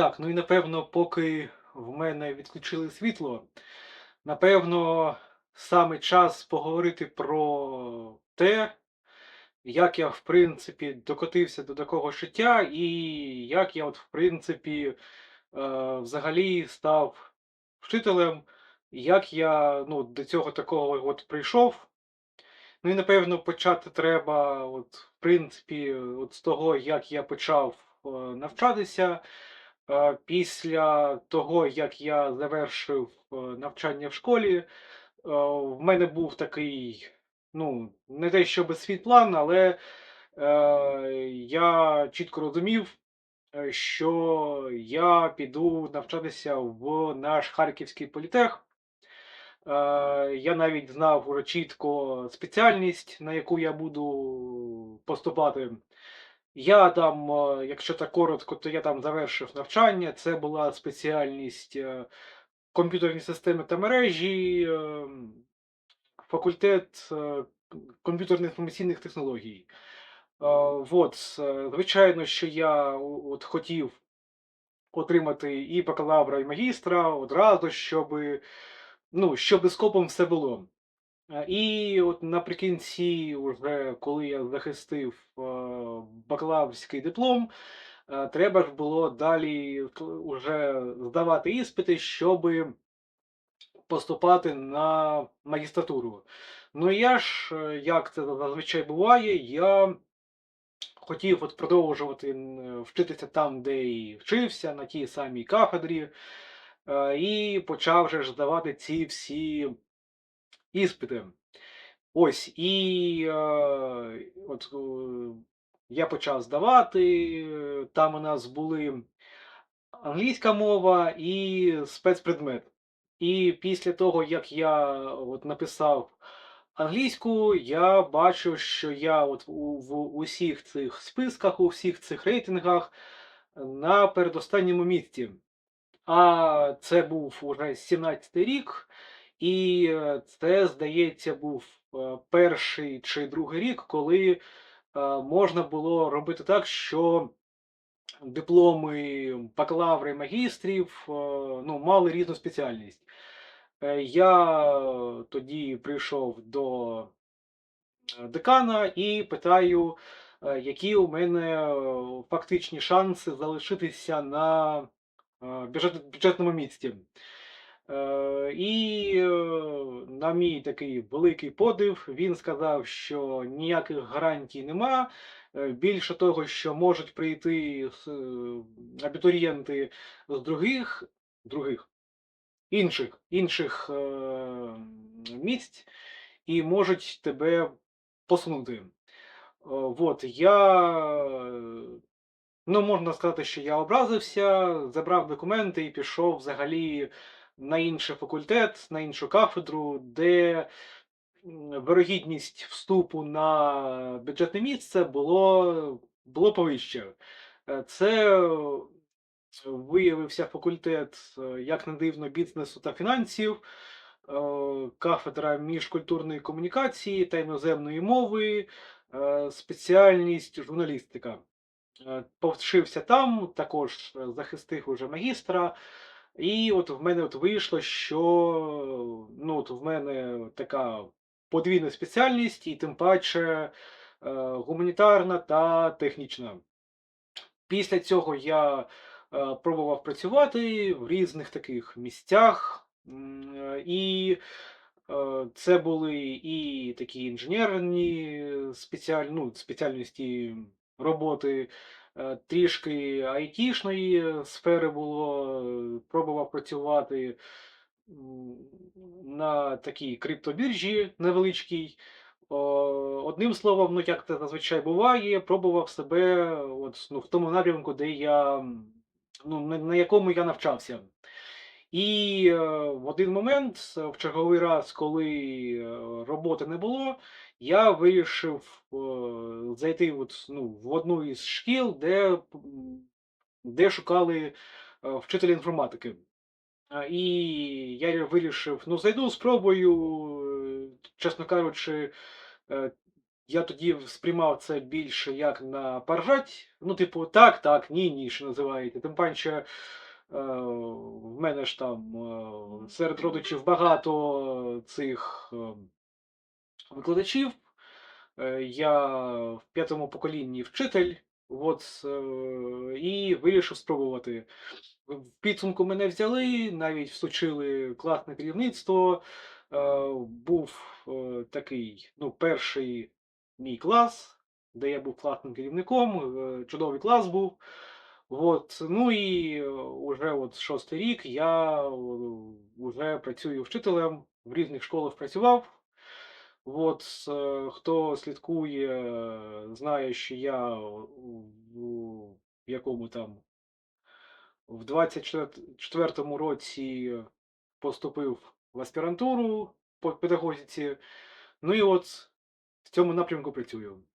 Так, ну і напевно, поки в мене відключили світло, напевно, саме час поговорити про те, як я, в принципі, докотився до такого життя, і як я, от, в принципі, е, взагалі став вчителем, як я ну, до цього такого от прийшов. Ну і напевно почати треба, от, в принципі, от з того, як я почав е, навчатися. Е, Після того, як я завершив е, навчання в школі, е, в мене був такий, ну, не те, щоб свій план, але я чітко розумів, що я піду навчатися в наш Харківський політех. Я навіть знав чітко спеціальність, на яку я буду поступати. Я там, е, якщо так коротко, то я там завершив навчання. Це була спеціальність е, комп'ютерні системи та мережі, ем, факультет е, комп'ютерних інформаційних технологій. Е, е, звичайно, що я от хотів отримати і бакалавра, і магістра одразу, щоб, ну, щоб скопом все було. Е, І от наприкінці, уже коли я захистив е, бакалаврський диплом, е, треба ж було далі уже здавати іспити, щоб поступати на магістратуру. Ну я ж, е, як це зазвичай буває, я хотів от продовжувати вчитися там, де і вчився, на тій самій кафедрі, е, і почав же здавати ці всі іспити. Ось, і от я почав здавати, е, там у нас були англійська мова і спецпредмет. І після того, як я от написав англійську, я бачив, що я от у, в усіх цих списках, у всіх цих рейтингах на передостанньому місці. А це був уже 17-й рік, і е, це, здається, був е, перший чи другий рік, коли е, можна було робити так, що дипломи бакалаври, магістрів е, ну, мали різну спеціальність. Е, Я е, тоді прийшов до е, декана і питаю, е, які у мене е, фактичні шанси залишитися на е, бюджетному місці. Е, І е, на мій такий великий подив, він сказав, що ніяких гарантій нема. Е, Більше того, що можуть прийти абітурієнти з других, других інших, інших місць і можуть тебе посунути. Вот, я, ну, можна сказати, що я образився, забрав документи і пішов взагалі на інший факультет, на іншу кафедру, де вирогідність вступу на бюджетне місце було, було повище. Е, Це виявився факультет, е, як не дивно, бізнесу та фінансів, е, кафедра міжкультурної комунікації та іноземної мови, спеціальність журналістика. Повчився там, також захистив уже магістра. І от в мене от вийшло, що ну, от в мене така подвійна спеціальність, і тим паче е, гуманітарна та технічна. Після цього я е, пробував працювати в різних таких місцях, е, і е, це були і такі інженерні спеціаль... ну, спеціальності роботи, трішки айтішної сфери було, е, пробував працювати на такій криптобіржі невеличкій. Одним словом, ну як це зазвичай буває, пробував себе от, ну, в тому напрямку, де я, ну, на якому я навчався. І е, в один момент, в черговий раз, коли е, роботи не було, я вирішив е, зайти от, ну, в одну із шкіл, де, де шукали вчителя інформатики. І я вирішив, ну, зайду, спробую, чесно кажучи, я тоді сприймав це більше як на поржать. Ну, типу, так, так, ні, ні, що називаєте. Тим паче, в мене ж там е, серед родичів багато цих е, викладачів. Е, Я в п'ятому поколінні вчитель, от, е, і вирішив спробувати. В підсумку мене взяли, навіть всучили класне керівництво. Е, Був е, такий, ну, перший мій клас, де я був класним керівником, е, чудовий клас був. От, ну і е, уже от шостий рік я вже працюю вчителем, в різних школах працював. От, хто слідкує, е, знає, що я в якому там в 24-му році поступив в аспірантуру по педагогіці. Ну і от в цьому напрямку працюю.